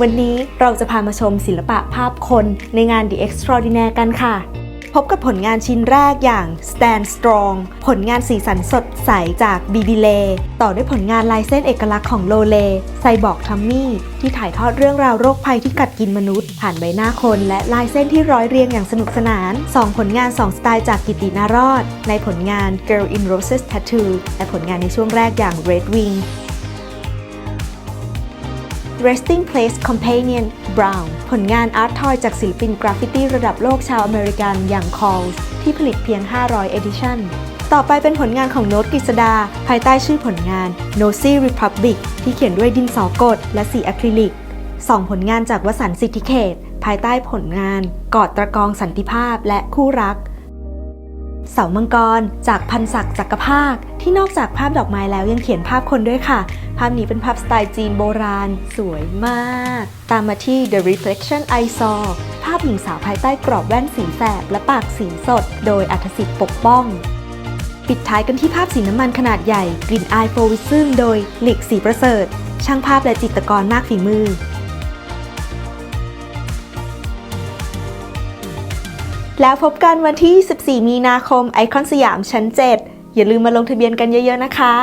วันนี้เราจะพามาชมศิลปะภาพคนในงาน The Extraordinaire กันค่ะ พบกับผลงานชิ้นแรกอย่าง Stand Strong ผลงานสีสันสดใสจาก b b l ต่อด้วยผลงานลายเส้นเอกลักษณ์ของโลเลไซบอกทัมมี่ ที่ถ่ายทอดเรื่องราวโรคภัยที่กัดกินมนุษย์ ผ่านใบหน้าคนและลายเส้นที่ร้อยเรียงอย่างสนุกสนาน 2 ผลงาน 2 สไตล์จากกิตินารอด ในผลงาน Girl in Roses Tattoo และผลงานในช่วงแรกอย่าง Red Wing Resting Place Companion Brown ผลงานอาร์ตทอยจากศิลปินกราฟฟิตี้ระดับโลกชาวอเมริกันอย่าง Calls ที่ผลิตเพียง 500 edition ต่อไปเป็นผลงานของโน้ตกฤษดา ภายใต้ชื่อผลงาน Nosy Republic ที่เขียนด้วยดินสอกดและสีอะคริลิก 2 ผลงานจากวสันต์สิทธิเขต ภายใต้ผลงานกอดตะกองสันติภาพและคู่รัก เสามังกร จากพันศักดิ์จักรภาค ที่นอกจากภาพดอกไม้แล้วยังเขียนภาพคนด้วยค่ะ ภาพนี้เป็นภาพสไตล์จีนโบราณ สวยมาก ตามมาที่ The Reflection I Saw ภาพหญิงสาวภายใต้กรอบแว่นสีแสบและปากสีสด โดยอัธสิทธิ์ปกป้อง ปิดท้ายกันที่ภาพสีน้ำมันขนาดใหญ่ Green Eye for Wisdom โดยหลิกสีประเสริฐ ช่างภาพและจิตรกรมากฝีมือ แล้วพบกันวันที่ 14 มีนาคมไอคอนสยามชั้น 7 อย่าลืมมาลงทะเบียนกันเยอะๆนะคะ